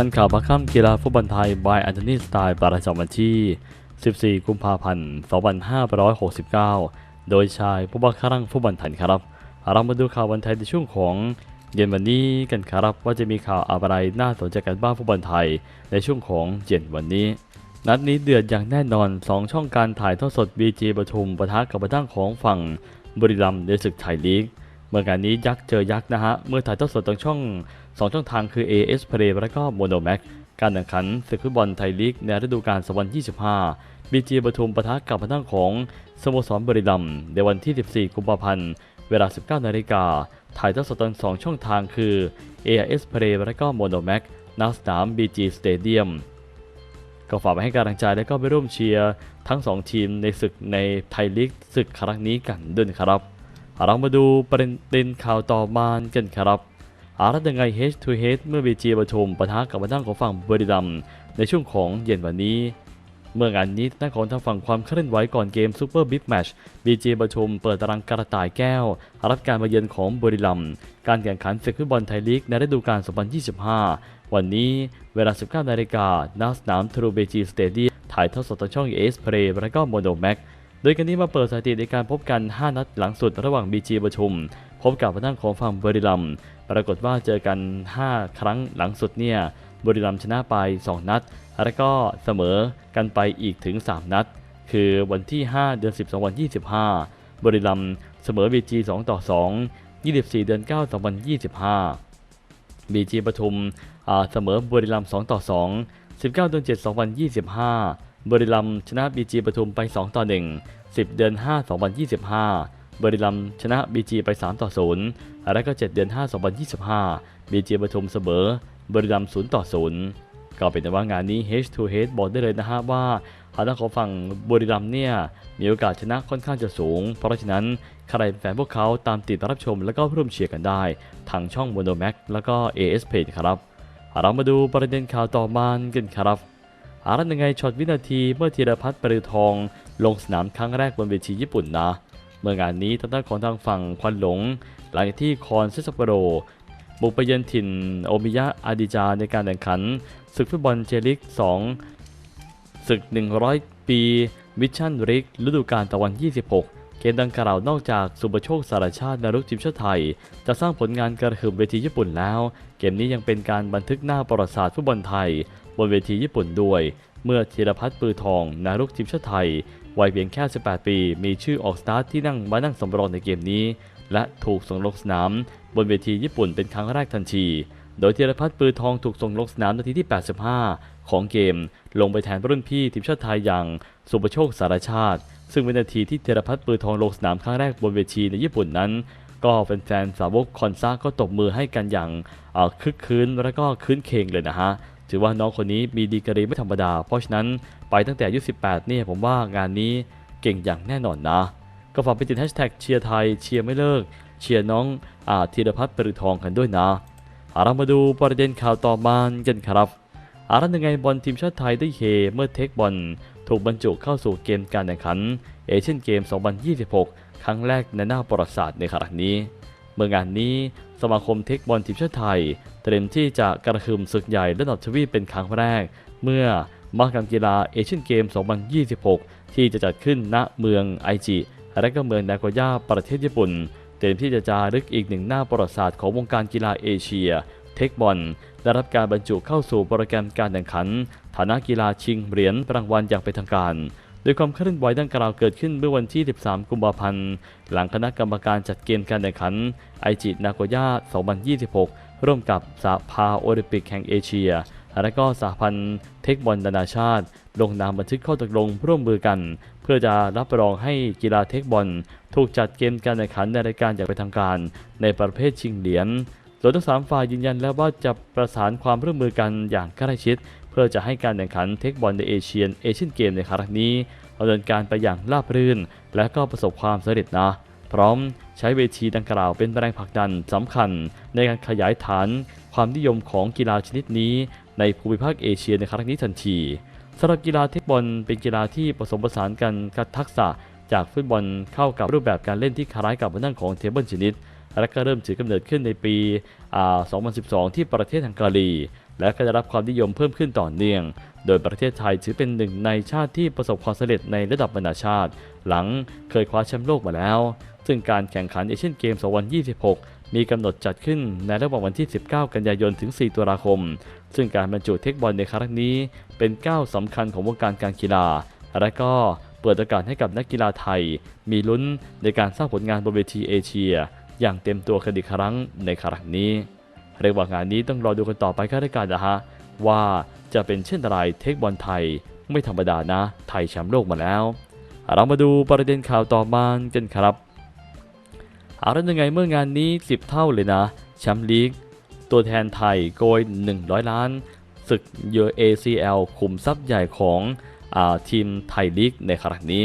ทันข่าวพักค่ำกีฬาฟุตบอลไทย บายอันโทนีสไตล์ประจำวันที่ 14 กุมภาพันธ์ 2569 โดยชายผู้บังคับรังฟุตบอลไทยครับ เรามาดูข่าววันไทยในช่วงของเย็นวันนี้กันครับว่าจะมีข่าวอะไรน่าสนใจกันบ้างฟุตบอลไทย ในช่วงของเย็นวันนี้ นัดนี้เดือดอย่างแน่นอน 2 ช่องการถ่ายทอดสด BG ปทุมปะทะกับปะทั้งของฝั่งบุรีรัมย์ในศึกไทยลีก เมื่องานนี้ยักษ์เจอยักษ์นะฮะ เมื่อถ่ายทอดสดทางช่อง 2 ช่องทางคือ AS Play และก็ Mono Max การแข่งขันศึกฟุตบอลไทยลีกในฤดูกาล2025 BG ปทุมปะทะกับปะทั้งของสโมสรบรีรัมในวันที่ 14 กุมภาพันธ์ เวลา 19 นาฬิกา ถ่ายทอดสดทาง 2 ช่องทางคือ AS Play และก็ Mono Max ณสนาม BG Stadium ก็ฝากไปให้กำลังใจและก็ไปร่วมเชียร์ทั้ง 2 ทีมในศึกในไทยลีกศึกครั้งนี้กันด้วยนะครับ เรามาดูประเด็นข่าวต่อมากันครับอารัตยังไง H to H เมื่อบีจีปทุมปะทะกับทางของฝั่งบรีรัมในช่วงของเย็นวันนี้ เมื่องานนี้ทางของทางฝั่งความเคลื่อนไหวก่อนเกมซูเปอร์บิ๊กแมชบีจีปทุมเปิดตารางกระต่ายแก้ว รับการมาเยือนของบรีรัมการแข่งขันศึกฟุตบอลไทยลีกในฤดูกาล 2025 วันนี้เวลา 19นาฬิกาณสนามทรูเบจีสเตเดียมถ่ายทอดสดทางช่องเอสเพลย์และก็โมโนแม็ก โดยกันนี้มาเปิดสถิติในการพบกัน 5 นัดหลังสุดระหว่าง BG ประชุม พบกับทางของฝั่งบรีรัม ปรากฏว่าเจอกัน 5 ครั้งหลังสุดเนี่ยบรีรัมชนะไป 2 นัด แล้วก็เสมอกันไปอีกถึง 3 นัด คือวันที่ 5 เดือน10 2025 บรีรัมเสมอ BG 2 ต่อ 2 24 เดือน 9 2025 BG ปทุมเสมอบุรีรัมย์2ต่อ 2 19 เดือน 7 2025 บรีรัมชนะ BG ปทุมไป 2 ต่อ 1 10 เดือน 5 2025 บรีรัมชนะ BG ไป 3 ต่อ 0 และก็ 7 เดือน 5 2025 BG ปทุมเสมอ บรีรัมย์0ต่อ 0 ก็เป็นแต่ว่างานนี้ H to H บอกได้เลยนะฮะว่าทางด้านของฝั่งบรีรัมเนี่ยมีโอกาสชนะค่อนข้างจะสูง เพราะฉะนั้นใครเป็นแฟนพวกเขาตามติดรับชมแล้วก็ร่วมเชียร์กันได้ ทางช่อง Mono Max แล้วก็ AS Page ครับเรามาดูประเด็นข่าวต่อมากันครับ อารันยังไงช็อตวินาทีเมื่อธีรพัฒน์ปรือทอง ลงสนามครั้งแรกบนเวทีญี่ปุ่นนะ เมื่องานนี้ทางด้านของทางฝั่งควันหลง หลังจากที่คอนเซซัปโปโรบุกไปเยือนถิ่นโอมิยะอาดิจาในการแข่งขันศึกฟุตบอลเจลิก 2 ศึก 100 ปีมิชั่นริกฤดูกาลตะวัน 26 เกมดังกล่าวนอกจากสุปโชคสารชาตินารุกทีมชาติไทย จะสร้างผลงานกระหึ่มเวทีญี่ปุ่นแล้ว เกมนี้ยังเป็นการบันทึกหน้าประวัติศาสตร์ฟุตบอลไทย บนเวทีญี่ปุ่นด้วย เมื่อธีรพัฒน์ปือทองนารุกทีมชาติไทยวัยเพียงแค่ 18 ปี มีชื่อออกสตาร์ทที่นั่งมานั่งสำรองในเกมนี้ และถูกส่งลงสนาม บนเวทีญี่ปุ่นเป็นครั้งแรกทันที โดยธีรพัฒน์ปือทองถูกส่งลงสนามนาทีที่ 85 ของเกม ลงไปแทนรุ่นพี่ทีมชาติไทยอย่างสุปโชคสารชาติ ซึ่งเป็นนาทีที่ธีรพัฒน์ปือทองลงสนามครั้งแรกบนเวทีในญี่ปุ่นนั้น ก็แฟนๆสาวกคอนซ่าก็ตบมือให้กันอย่างคึกคืนและก็คืนเคงเลยนะฮะถือว่าน้องคนนี้มีดีกรีไม่ธรรมดา เพราะฉะนั้นไปตั้งแต่อายุ 18เนี่ยผมว่างานนี้เก่งอย่างแน่นอนนะ ก็ฝากไปติดแฮชแท็กเชียร์ไทยเชียร์ไม่เลิก เชียร์น้องอาธีรพัฒน์ปรือทองกันด้วยนะ เรามาดูประเด็นข่าวต่อมากันครับอารันยังไงบอลทีมชาติไทยได้เฮเมื่อเทคบอลถูกบรรจุเข้าสู่เกมการแข่งขันเอเชียนเกม 2026 ครั้งแรกในหน้าประวัติศาสตร์ในครั้งนี้ เมื่องานนี้สมาคมเทคบอลทีมชาติไทย เตรียมที่จะกระหึ่มศึกใหญ่ระดับทวีปเป็นครั้งแรก เมื่อมหกรรมกีฬาเอเชียนเกม 2026 ที่จะจัดขึ้นณเมืองไอจิและก็เมืองนาโกย่าประเทศญี่ปุ่น เตรียมที่จะจารึกอีกหนึ่งหน้าประวัติศาสตร์ของวงการกีฬาเอเชีย เทคบอลได้รับการบรรจุเข้าสู่โปรแกรมการแข่งขัน ฐานะกีฬาชิงเหรียญรางวัลอย่างเป็นทางการ โดยความเคลื่อนไหวดังกล่าวเกิดขึ้นเมื่อวันที่ 13 กุมภาพันธ์ หลังคณะกรรมการจัดเกมการแข่งขันไอจินาโกย่า 2026 ร่วมกับสหภาโอลิมปิกแห่งเอเชียและก็สหพันธ์เทคบอลนานาชาติ ลงนามบันทึกข้อตกลงร่วมมือกัน พื่อจะรับรองให้กีฬาเทคบอล ถูกจัดเกมการแข่งขันในรายการอย่างเป็นทางการ ในประเภทชิงเหรียญโดยทั้งสามฝ่ายยืนยันแล้วว่าจะประสานความร่วมมือกันอย่างใกล้ชิด เพื่อจะให้การแข่งขันเทคบอลในเอเชียนเอเชียนเกมในครั้งนี้ดำเนินการไปอย่างราบรื่น และก็ประสบความสำเร็จนะ พร้อมใช้เวทีดังกล่าวเป็นแรงผลักดันสำคัญ ในการขยายฐาน ความนิยมของกีฬาชนิดนี้ ในภูมิภาคเอเชียในครั้งนี้ทันที สำหรับกีฬาเทคบอลเป็นกีฬาที่ผสมผสานกันกับทักษะจากฟุตบอลเข้ากับรูปแบบการเล่นที่คล้ายกับนั่งของเทเบิลชนิด และก็เริ่มถือกำเนิดขึ้นในปี 2012 ที่ประเทศฮังการี และก็ได้รับความนิยมเพิ่มขึ้นต่อเนื่อง โดยประเทศไทยถือเป็นหนึ่งในชาติที่ประสบความสำเร็จในระดับนานาชาติ หลังเคยคว้าแชมป์โลกมาแล้ว ซึ่งการแข่งขันเอเชียนเกม 2026 มีกำหนดจัดขึ้นในระหว่างวันที่ 19 กันยายนถึง 4 ตุลาคม ซึ่งการบรรจุเทคบอลในครั้งนี้ เป็นก้าวสำคัญของวงการการกีฬา และก็เปิดโอกาสให้กับนักกีฬาไทย มีลุ้นในการสร้างผลงานบนเวทีเอเชีย อย่างเต็มตัวกันอีกครั้งในครั้งนี้เรียกว่างานนี้ต้องรอดูกันต่อไปก็ได้กันนะฮะว่าจะเป็นเช่นไรเทคบอลไทย ไม่ธรรมดานะ ไทยแชมป์โลกมาแล้ว เรามาดูประเด็นข่าวต่อมากันครับ เอาแล้วยังไงเมื่องานนี้ 10 เท่าเลยนะแชมป์ลีก ตัวแทนไทยโกย 100 ล้าน ศึก UACL คุมทรัพย์ใหญ่ของอทีมไทยลีกในครั้งนี้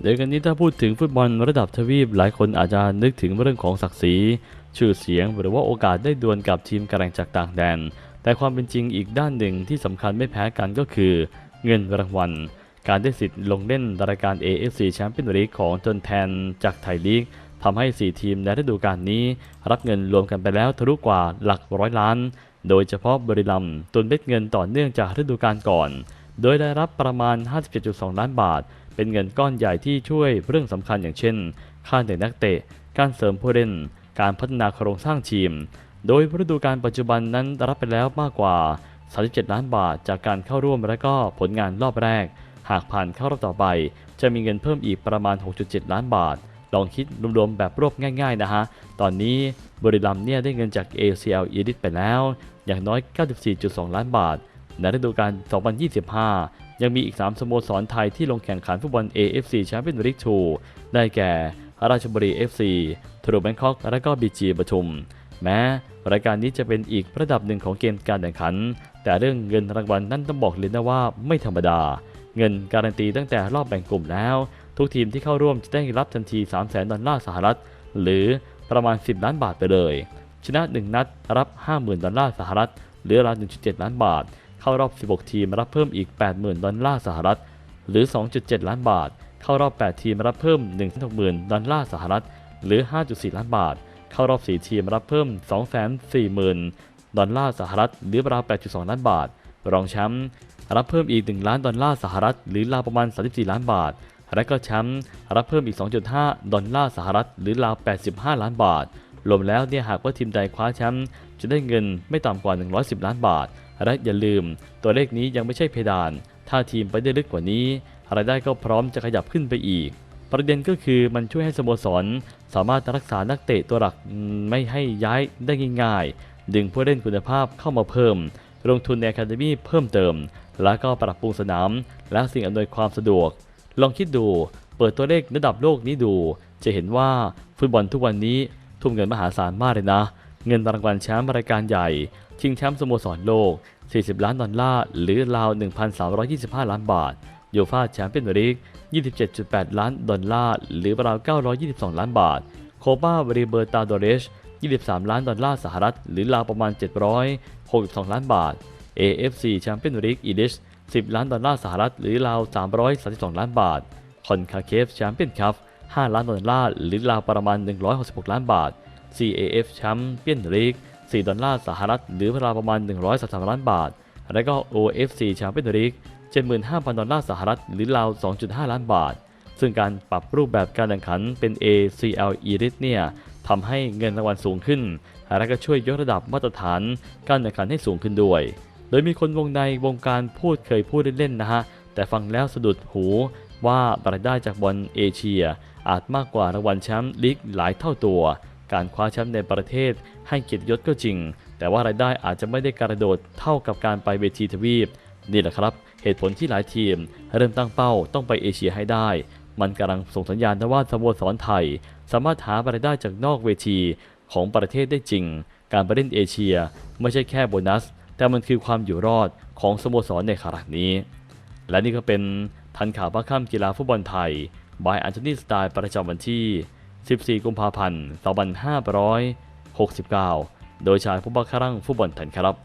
โดยกันนี้ถ้าพูดถึงฟุตบอลระดับทวีปหลายคนอาจจะนึกถึงเรื่องของศักดิ์ศรีชื่อเสียงหรือว่าโอกาสได้ดวลกับทีมกระแรงจากต่างแดน แต่ความเป็นจริงอีกด้านหนึ่งที่สำคัญไม่แพ้กันก็คือ เงินรางวัล การได้สิทธิ์ลงเล่นรายการ AFC แชมเปี้ยนลีกของจนแทนจากไทยลีก ทำให้ 4 ทีมในฤดูกาลนี้ รับเงินรวมกันไปแล้วทะลุกว่าหลักร้อยล้าน โดยเฉพาะบริลัมตุนเม็ดเงินต่อเนื่องจากฤดูกาลก่อน โดยได้รับประมาณ 57.2 ล้านบาท เป็นเงินก้อนใหญ่ที่ช่วยเรื่องสำคัญอย่างเช่น ค่าเหนื่อยนักเตะ การเสริมผู้เล่น การพัฒนาโครงสร้างทีม โดยฤดูกาลปัจจุบันนั้นรับไปแล้วมากกว่า 37 ล้านบาท จากการเข้าร่วมและก็ผลงานรอบแรก หากผ่านเข้ารอบต่อไป จะมีเงินเพิ่มอีกประมาณ 6.7 ล้านบาท ลองคิดรวมๆแบบรวบง่ายๆนะฮะ ตอนนี้บริลัมเนี่ยได้เงินจาก ACL e d i t ไปแล้ว อย่างน้อย 94.2 ล้านบาท ในฤดูกาล 2025 ยังมีอีก 3 สโมสรไทยที่ลงแข่งขันฟุตบอล AFC Champions League 2 ได้แก่ ราชบุรี FC ทรูแบงคอก และก็บีจีปทุม แม้รายการนี้จะเป็นอีกระดับหนึ่งของเกมการแข่งขัน แต่เรื่องเงินรางวัลนั่นต้องบอกเลยนะว่าไม่ธรรมดา เงินการันตีตั้งแต่รอบแบ่งกลุ่มแล้ว ทุกทีมที่เข้าร่วมจะได้รับทันที 3 0 0 0 0 0ดอลลาร์สหรัฐ หรือประมาณ 10 ล้านบาทไปเลย ชนะ 1 นัดรับ 50,000 ดอลลาร์สหรัฐ หรือราว1.7 ล้านบาท เข้ารอบ 16 ทีมรับเพิ่มอีก 80,000 ดอลลาร์สหรัฐ หรือ 2.7 ล้านบาท เข้ารอบ 8 ทีมรับเพิ่ม 160,000 ดอลลาร์สหรัฐ หรือ 5.4 ล้านบาท เข้ารอบ 4 ทีมรับเพิ่ม 240,000 ดอลลาร์สหรัฐ หรือราว 8.2 ล้านบาท รองแชมป์รับเพิ่มอีก 1 ล้านดอลลาร์สหรัฐ หรือราวประมาณ 34 ล้านบาท และก็แชมป์รับเพิ่มอีก 2.5 ดอลลาร์สหรัฐ หรือราว 85 ล้านบาท รวมแล้วเนี่ยหากว่าทีมใดคว้าแชมป์จะได้เงินไม่ต่ำกว่า 110 ล้านบาท และอย่าลืม ตัวเลขนี้ยังไม่ใช่เพดาน ถ้าทีมไปได้ลึกกว่านี้รายได้ก็พร้อมจะขยับขึ้นไปอีก ประเด็นก็คือมันช่วยให้สโมสร สามารถรักษานักเตะตัวหลักไม่ให้ย้ายได้ง่ายๆ ดึงผู้เล่นคุณภาพเข้ามาเพิ่ม ลงทุนในอะคาเดมี่เพิ่มเติม แล้วก็ปรับปรุงสนาม และสิ่งอำนวยความสะดวก ลองคิดดู เปิดตัวเลขระดับโลกนี้ดู จะเห็นว่าฟุตบอลทุกวันนี้ทุ่มเงินมหาศาลมากเลยนะ เงินรางวัลแชมป์รายการใหญ่ ชิงแชมป์สโมสรโลก 40 ล้านดอลลาร์ หรือราว 1,325 ล้านบาทยูฟ่าแชมเปี้ยนลีก 27.8 ล้านดอลลาร์ หรือราว 922 ล้านบาท โคปาบริเบอร์ตาโดเรช 23 ล้านดอลลาร์สหรัฐ หรือราวประมาณ 762 ล้านบาท AFC แชมเปี้ยนลีกอีดิช 10 ล้านดอลลาร์สหรัฐหรือราว 332 ล้านบาท คอนคาเคฟแชมเปี้ยนคัพ5ล้านดอลลาร์หรือราวประมาณ 166 ล้านบาท CAF แชมเปี้ยนลีก4ดอลลาร์สหรัฐหรือราวประมาณ 133 ล้านบาท และก็ OFC แชมเปี้ยนลีก75,000 ดอลลาร์สหรัฐหรือราว 2.5 ล้านบาท ซึ่งการปรับรูปแบบการแข่งขันเป็น ACL e r i t เนี่ยทำให้เงินรางวัลสูงขึ้น และก็ช่วยยกระดับมาตรฐานการแข่งขันให้สูงขึ้นด้วย โดยมีคนวงในวงการพูดเคยพูดเล่นๆนะฮะ แต่ฟังแล้วสะดุดหูว่ารายได้จากบอลเอเชีย อาจมากกว่ารางวัลแชมป์ลีกหลายเท่าตัว การคว้าแชมป์ในประเทศให้เกียรติยศก็จริง แต่ว่ารายได้อาจจะไม่ได้กระโดดเท่ากับการไปเวทีทวีป นี่แหละครับ เหตุผลที่หลายทีม เริ่มตั้งเป้าต้องไปเอเชียให้ได้ มันกำลังส่งสัญญาณว่าสโมสรไทย สามารถหารายได้จากนอกเวทีของประเทศได้จริง การไปเล่นเอเชีย ไม่ใช่แค่โบนัส แต่มันคือความอยู่รอดของสโมสรในครั้งนี้ และนี่ก็เป็นทันข่าวพระค่ำกีฬาฟุตบอลไทย บายอันโทนีสไตล์ประจำวันที่ 14 กุมภาพันธ์ 2569 โดยชายผู้บังคับฟุตบอลไทยครับ